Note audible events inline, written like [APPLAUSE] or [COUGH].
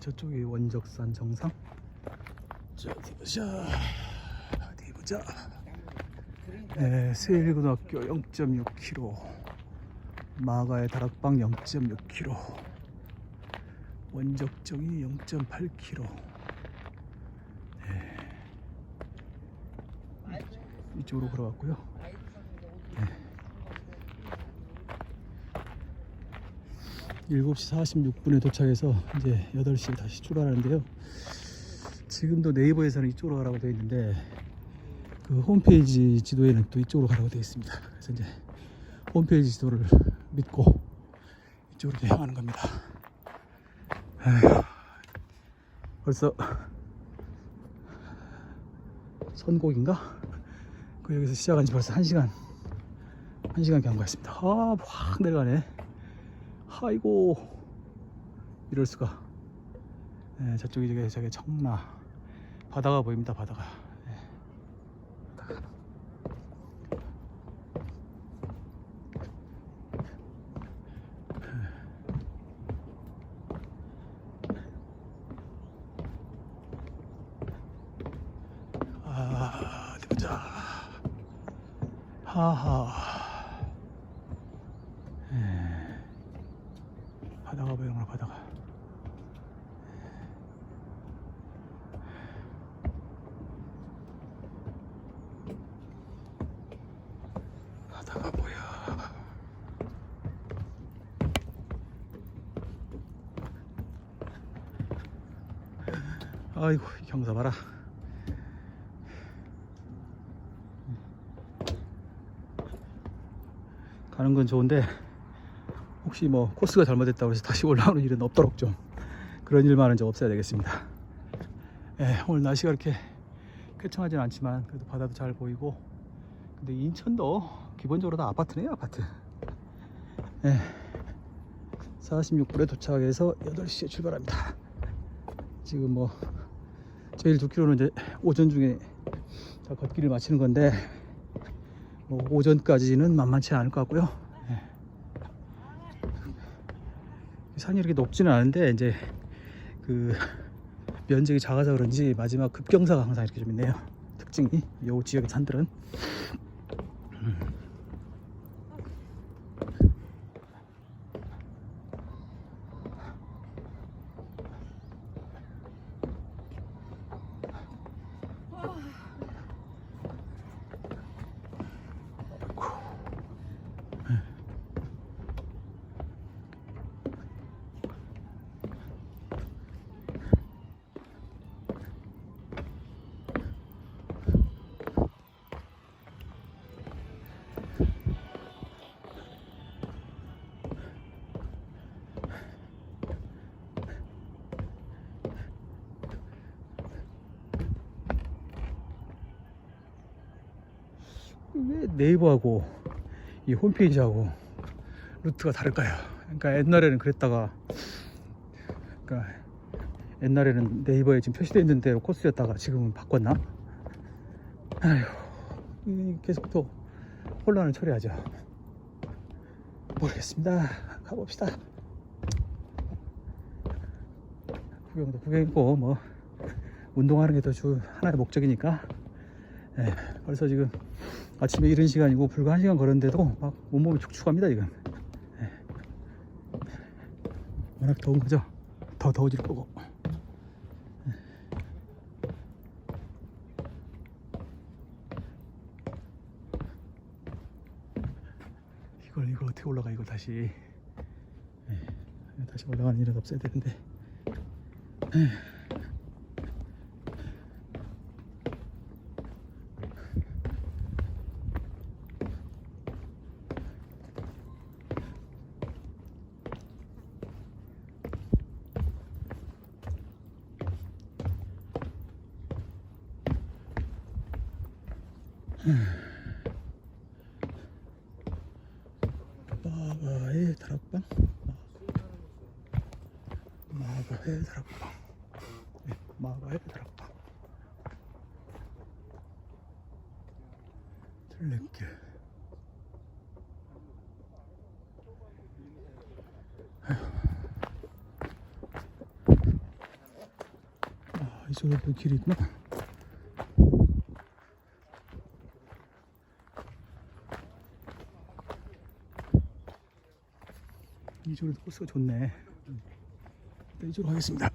저쪽이 원적산 정상. 자, 어디 보자. 어디 보자. 네, 세일고등학교 0.6km. 마가의 다락방 0.6km. 원적정이 0.8km. 네. 이쪽으로 걸어갔고요. 7시 46분에 도착해서 이제 8시에 다시 출발하는데요. 지금도 네이버에서는 이쪽으로 가라고 되어 있는데 그 홈페이지 지도에는 또 이쪽으로 가라고 되어 있습니다. 그래서 이제 홈페이지 지도를 믿고 이쪽으로 향하는 겁니다. 아휴, 벌써 선곡인가? 그 여기서 시작한 지 벌써 1시간 1시간 경과했습니다. 아, 확 내려가네. 아이고 이럴 수가. 네, 저쪽이 저기 저기 청라 바다가 보입니다. 바다가. 네. 바다가. 아. 하하. 예. 바다가 보이는구나, 바다가. 바다가 보여. 아이고, 이 경사 봐라. 가는 건 좋은데 혹시 뭐 코스가 잘못됐다고 해서 다시 올라오는 일은 없도록 좀 그런 일만은 좀 없어야 되겠습니다. 예, 오늘 날씨가 이렇게 쾌청하진 않지만 그래도 바다도 잘 보이고 근데 인천도 기본적으로 다 아파트네요 아파트. 예, 46분에 도착해서 8시에 출발합니다. 지금 뭐 제일 2km는 이제 오전 중에 다 걷기를 마치는 건데 뭐 오전까지는 만만치 않을 것 같고요. 예. 산이 이렇게 높지는 않은데 이제 그 [LAUGHS] 면적이 작아서 그런지 마지막 급경사가 항상 이렇게 좀 있네요. 특징이 이 지역의 산들은 왜 네이버하고 이 홈페이지하고 루트가 다를까요? 그러니까 옛날에는 그랬다가 그러니까 옛날에는 네이버에 지금 표시되어 있는 대로 코스였다가 지금은 바꿨나? 아휴 이 계속 또 혼란을 처리하죠. 모르겠습니다. 가봅시다. 구경도 구경이고 뭐 운동하는 게 더 주 하나의 목적이니까 예, 벌써 지금 아침에 이른 시간이고 불과 한 시간 걸었는데도 막 온몸이 축축합니다 지금 예. 워낙 더운 거죠 더 더워질 거고 예. 이걸 이걸 어떻게 올라가 이걸 다시 예. 다시 올라가는 일은 없어야 되는데 예. 마가의 다락방? 마가의 다락방. 네, 마가의 다락방. 들림길 이쪽에도 길이 있구나. 이쪽에도 코스가 좋네. 일단 이쪽으로 가겠습니다.